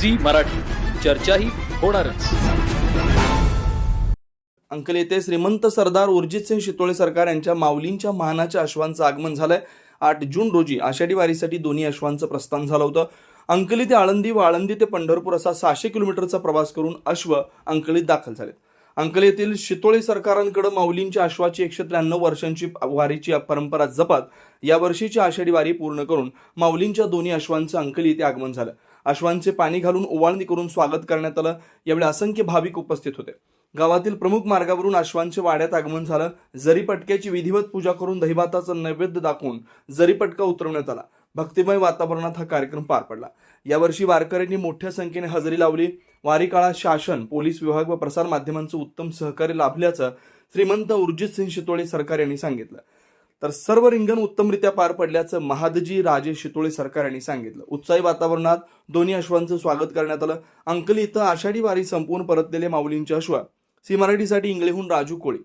Zee Marathi. चर्चाही होणारच. Uncle येथे श्रीमंत सरदार उर्जितसिंग शितोळे सरकार यांच्या माऊलींच्या मानाच्या अश्वांचं आगमन झालंय. आठ जून रोजी आषाढी वारीसाठी दोन्ही अश्वांचं प्रस्थान झालं होतं. अंकली ते आळंदी व आळंदी ते पंढरपूर असा सहाशे किलोमीटरचा प्रवास करून अश्व अंकलीत दाखल झालेत. अंकली येथील शितोळे सरकारांकडे माऊलींच्या अश्वाची एकशे त्र्याण्णव वर्षांची वारीची परंपरा जपात. या वर्षीची आषाढी वारी पूर्ण करून माऊलींच्या दोन्ही अश्वांचं अंकली येथे आगमन झालं. अश्वांचे पाणी घालून ओवाळणी करून स्वागत करण्यात आलं. यावेळी असंख्य भाविक उपस्थित होते. गावातील प्रमुख मार्गावरून अश्वांचे वाड्यात आगमन झालं. जरीपटक्याची विधिवत पूजा करून दहीभाताचं नैवेद्य दाखवून जरीपटका उतरवण्यात आला भक्तिमय वातावरणात हा कार्यक्रम पार पडला. यावर्षी वारकऱ्यांनी मोठ्या संख्येने हजेरी लावली. वारी काळात शासन पोलीस विभाग व प्रसार माध्यमांचं उत्तम सहकार्य लाभल्याचं श्रीमंत उर्जित सिंग शितोळे सरकार यांनी सांगितलं. तर सर्व रिंगण उत्तमरित्या पार पडल्याचं महादजी राजे शितोळे सरकार यांनी सांगितलं. उत्साही वातावरणात दोन्ही अश्वांचं स्वागत करण्यात आलं. अंकली इथं आषाढी वारी संपवून परतलेले माऊलींचे अश्व. सी मराठीसाठी इंगळेहून राजू कोळी.